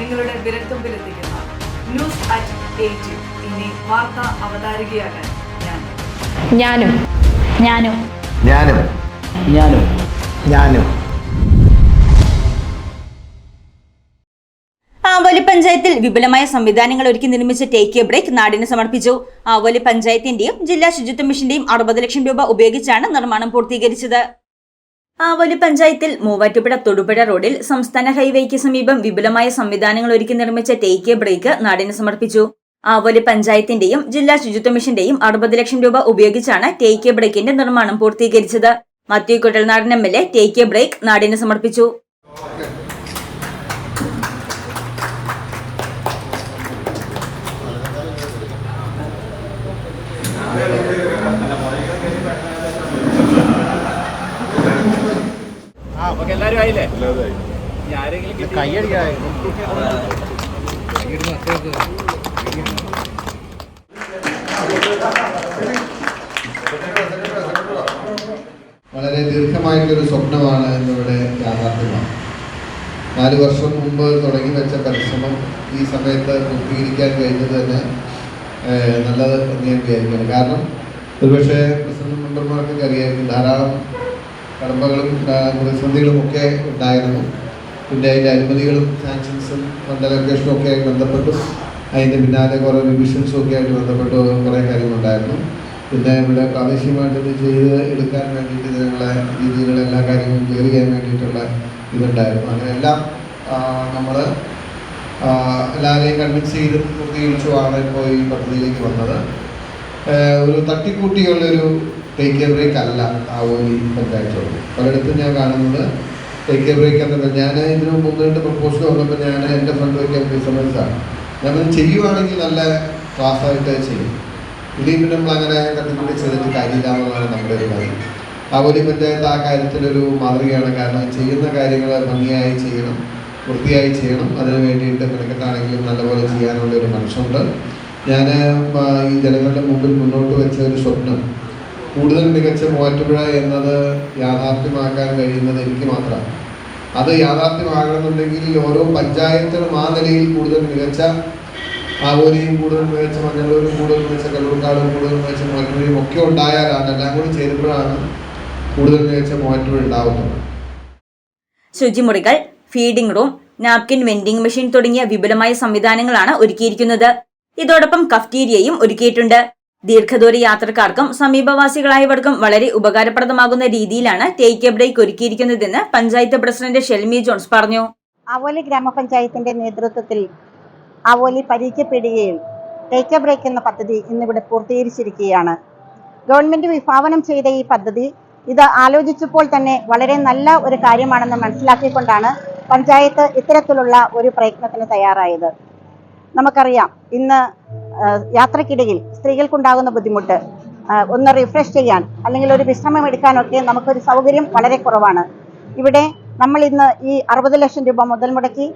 നിങ്ങളുടെ വിരൽത്തുമ്പിലെത്തിക്കുന്ന news at eight ഇനി വാർത്താ അവതാരികയാകാൻ ഞാൻ. ഞാനും. ഞാനും. ഞാനും. ഞാനും. ഞാനും. ആവോലി പഞ്ചായത്തിൽ വിപുലമായ സംവിധാനങ്ങൾ ഒരുക്കി നിർമ്മിച്ച ടേക്ക് എ ബ്രേക്ക് നാടിന് സമർപ്പിച്ചു. ആവോലി പഞ്ചായത്തിന്റെയും ജില്ലാ ശുചിത്വ മിഷന്റെയും അറുപത് ലക്ഷം രൂപ ഉപയോഗിച്ചാണ് നിർമ്മാണം പൂർത്തീകരിച്ചത്. ആവോലി പഞ്ചായത്തിൽ മൂവാറ്റുപുഴ തൊടുപുഴ റോഡിൽ സംസ്ഥാന ഹൈവേക്ക് സമീപം വിപുലമായ സംവിധാനങ്ങൾ ഒരുക്കി നിർമ്മിച്ച ടേക്ക് എ ബ്രേക്ക് നാടിന് സമർപ്പിച്ചു. ആവോലി പഞ്ചായത്തിന്റെയും ജില്ലാ ശുചിത്വ മിഷന്റെയും അറുപത് ലക്ഷം രൂപ ഉപയോഗിച്ചാണ് ടേക്ക് എ ബ്രേക്കിന്റെ നിർമ്മാണം പൂർത്തീകരിച്ചത്. Mathew Kuzhalnadan M L A take a break നാടിന് സമർപ്പിച്ചു. എല്ലാവരും ആയില്ലേ ആരെങ്കിലും വളരെ ദീർഘമായിട്ടൊരു സ്വപ്നമാണ് ഇന്നിവിടെ യാഥാർത്ഥ്യമാണ് നാല് വർഷം മുമ്പ് തുടങ്ങി വെച്ച പരിശ്രമം ഈ സമയത്ത് പൂർത്തീകരിക്കാൻ കഴിഞ്ഞത് തന്നെ നല്ലത് എന്ന് ഞാൻ വിചാരിക്കുകയാണ് കാരണം ഒരുപക്ഷെ പ്രസിഡന്റ് മെമ്പർമാർക്കൊക്കെ അറിയാമായിരിക്കും ധാരാളം കടമ്പകളും പ്രതിസന്ധികളും ഒക്കെ ഉണ്ടായിരുന്നു. പിന്നെ അതിന്റെ അനുമതികളും സാങ്ഷൻസും ഫണ്ട് അലൊക്കേഷനും ഒക്കെ ആയി ബന്ധപ്പെട്ടു. അതിന്റെ പിന്നാലെ കുറേ റിവിഷൻസും ഒക്കെ ആയിട്ട് ബന്ധപ്പെട്ട് കുറേ കാര്യങ്ങളുണ്ടായിരുന്നു. പിന്നെ ഇവിടെ പ്രാദേശികമായിട്ട് ചെയ്ത് എടുക്കാൻ വേണ്ടിയിട്ട് ഇതിനുള്ള രീതികളും എല്ലാ കാര്യങ്ങളും ക്ലിയർ ചെയ്യാൻ വേണ്ടിയിട്ടുള്ള ഇതുണ്ടായിരുന്നു. അങ്ങനെയെല്ലാം നമ്മൾ എല്ലാവരെയും കൺവിൻസ് ചെയ്ത് പൂർത്തീകരിച്ചുമാണ് ഇപ്പോൾ ഈ പദ്ധതിയിലേക്ക് വന്നത്. ഒരു തട്ടിക്കൂട്ടിയുള്ളൊരു ടേക്ക് എ ബ്രേക്ക് അല്ല ആ ആവോലി പഞ്ചായത്തോട് പലയിടത്തും ഞാൻ കാണുന്നത് ടേക്ക് എ ബ്രേക്ക് എന്നല്ല ഞാൻ ഇതിന് മുമ്പ് രണ്ട് പ്രപ്പോസൽ വന്നപ്പോൾ ഞാൻ എന്റെ ഫണ്ട് വയ്ക്കാൻ വിസമ്മതിച്ചാണ് ഞാനത് ചെയ്യുവാണെങ്കിൽ നല്ല ക്ലാസ്സായിട്ട് ചെയ്യും. ഇനി പിന്നെ നമ്മൾ അങ്ങനെ കണ്ടുപിടി ചെയ്തിട്ട് കാര്യമില്ല എന്നുള്ളതാണ് നമ്മുടെ ഒരു കാര്യം. ആവോലി പഞ്ചായത്ത് ആ കാര്യത്തിലൊരു മാതൃകയാണ്. കാരണം ചെയ്യുന്ന കാര്യങ്ങൾ ഭംഗിയായി ചെയ്യണം വൃത്തിയായി ചെയ്യണം. അതിന് വേണ്ടിയിട്ട് മെനക്കെട്ടാണെങ്കിലും നല്ലപോലെ ചെയ്യാനുള്ള ഒരു മനസ്സുണ്ട് ഞാൻ ഈ ജനങ്ങളുടെ മുമ്പിൽ മുന്നോട്ട് വെച്ച ഒരു സ്വപ്നം കൂടുതൽ മികച്ച മൂവാറ്റുപുഴ എന്നത് യാഥാർത്ഥ്യമാക്കാൻ കഴിയുന്നത് എനിക്ക് മാത്രമാണ്. അത് യാഥാർത്ഥ്യമാകണമെന്നുണ്ടെങ്കിൽ ഓരോ പഞ്ചായത്തിനും ആ നിലയിൽ കൂടുതൽ മികച്ച ആവോലിയും കൂടുതൽ മികച്ച മഞ്ഞളൂരും കൂടുതൽ മികച്ച കല്ലൂർക്കാടും കൂടുതൽ മികച്ച മൂവാറ്റുപുഴയും ഒക്കെ ഉണ്ടായാലാണ് എല്ലാം കൂടി ചേരുമ്പോഴാണ് കൂടുതൽ മികച്ച മൂവാറ്റുപുഴ ഉണ്ടാവുന്നത്. ശുചിമുറികൾ feeding room napkin vending machine തുടങ്ങിയ വിപുലമായ സംവിധാനങ്ങളാണ് ഒരുക്കിയിരിക്കുന്നത്. ഇതോടൊപ്പം കഫ്റ്റീരിയയും ഒരുക്കിയിട്ടുണ്ട്. ദീർഘദൂര യാത്രക്കാർക്കും സമീപവാസികളായവർക്കും വളരെ ഉപകാരപ്രദമാകുന്ന രീതിയിലാണ് ടേക്ക് എ ബ്രേക്ക് ഒരുക്കിയിരിക്കുന്നതെന്ന് പഞ്ചായത്ത് പ്രസിഡന്റ് ഷെൽമി ജോൺസ് പറഞ്ഞു. ആവോലി ഗ്രാമപഞ്ചായത്തിന്റെ നേതൃത്വത്തിൽ ആവോലി പരീക്ഷപ്പെടുകയും ടേക്ക് എ ബ്രേക്ക് എന്ന പദ്ധതി ഇന്നിവിടെ പൂർത്തീകരിച്ചിരിക്കുകയാണ്. ഗവൺമെന്റ് വിഭാവനം ചെയ്ത ഈ പദ്ധതി ഇത് ആലോചിച്ചപ്പോൾ തന്നെ വളരെ നല്ല ഒരു കാര്യമാണെന്ന് മനസ്സിലാക്കിക്കൊണ്ടാണ് പഞ്ചായത്ത് ഇത്തരത്തിലുള്ള ഒരു പ്രയത്നത്തിന് തയ്യാറായത്. നമുക്കറിയാം ഇന്ന് യാത്രക്കിടയിൽ സ്ത്രീകൾക്കുണ്ടാകുന്ന ബുദ്ധിമുട്ട് ഒന്ന് റിഫ്രഷ് ചെയ്യാൻ അല്ലെങ്കിൽ ഒരു വിശ്രമം എടുക്കാനൊക്കെ നമുക്കൊരു സൗകര്യം വളരെ കുറവാണ്. ഇവിടെ നമ്മൾ ഇന്ന് ഈ അറുപത് ലക്ഷം രൂപ മുതൽ മുടക്കി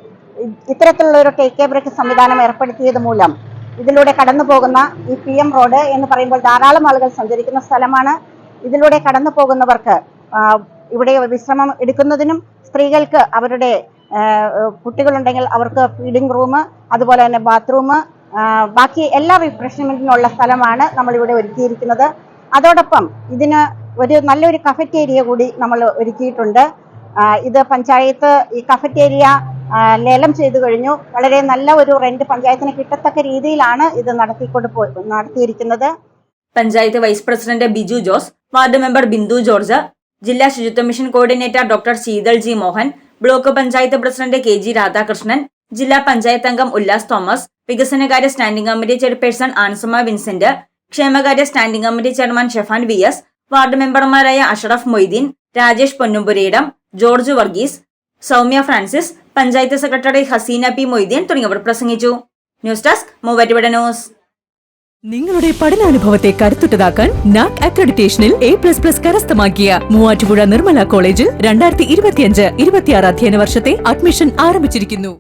ഇത്തരത്തിലുള്ള ഒരു ടേക്ക് ബ്രേക്ക് സംവിധാനം ഏർപ്പെടുത്തിയത് മൂലം ഇതിലൂടെ കടന്നു പോകുന്ന ഈ പി എം റോഡ് എന്ന് പറയുമ്പോൾ ധാരാളം ആളുകൾ സഞ്ചരിക്കുന്ന സ്ഥലമാണ്. ഇതിലൂടെ കടന്നു പോകുന്നവർക്ക് ഇവിടെ വിശ്രമം എടുക്കുന്നതിനും സ്ത്രീകൾക്ക് അവരുടെ കുട്ടികളുണ്ടെങ്കിൽ അവർക്ക് ഫീഡിംഗ് റൂം അതുപോലെ തന്നെ ബാത്റൂം ബാക്കി എല്ലാ റിഫ്രഷ്മെന്റിനുള്ള സ്ഥലമാണ് നമ്മളിവിടെ ഒരുക്കിയിരിക്കുന്നത്. അതോടൊപ്പം ഇതിന് ഒരു നല്ലൊരു കഫറ്റേരിയ കൂടി നമ്മൾ ഒരുക്കിയിട്ടുണ്ട്. ഇത് പഞ്ചായത്ത് ഈ കഫറ്റേരിയ ലേലം ചെയ്തു കഴിഞ്ഞു. വളരെ നല്ല ഒരു റെന്റ് പഞ്ചായത്തിന് കിട്ടത്തക്ക രീതിയിലാണ് ഇത് നടത്തിക്കൊണ്ട് നടത്തിയിരിക്കുന്നത്. Panchayat vice president Biju Jose ward member Bindu George ജില്ലാ ശുചിത്വ mission coordinator doctor Sheetal G Mohan block panchayat president K G Radhakrishnan ജില്ലാ പഞ്ചായത്ത് അംഗം ഉല്ലാസ് തോമസ് വികസനകാര്യ standing committee chairperson Ansuma Vincent ക്ഷേമകാര്യ standing committee chairman Shefan V S ward മെമ്പർമാരായ Ashraf Moideen Rajesh Ponnumpurayidam George Varghese Soumya Francis panchayat secretary Haseena P Moideen തുടങ്ങിയവർ പ്രസംഗിച്ചു. News desk Muvattupuzha news. നിങ്ങളുടെ പഠനാനുഭവത്തെ കരുത്തുറ്റതാക്കാൻ നാക് അക്രഡിറ്റേഷനിൽ എ പ്ലസ് പ്ലസ് കരസ്ഥമാക്കിയ മൂവാറ്റുപുഴ നിർമ്മല കോളേജിൽ രണ്ടായിരത്തി ഇരുപത്തിയഞ്ച് ഇരുപത്തിയാറ് അധ്യയന വർഷത്തെ അഡ്മിഷൻ ആരംഭിച്ചിരിക്കുന്നു.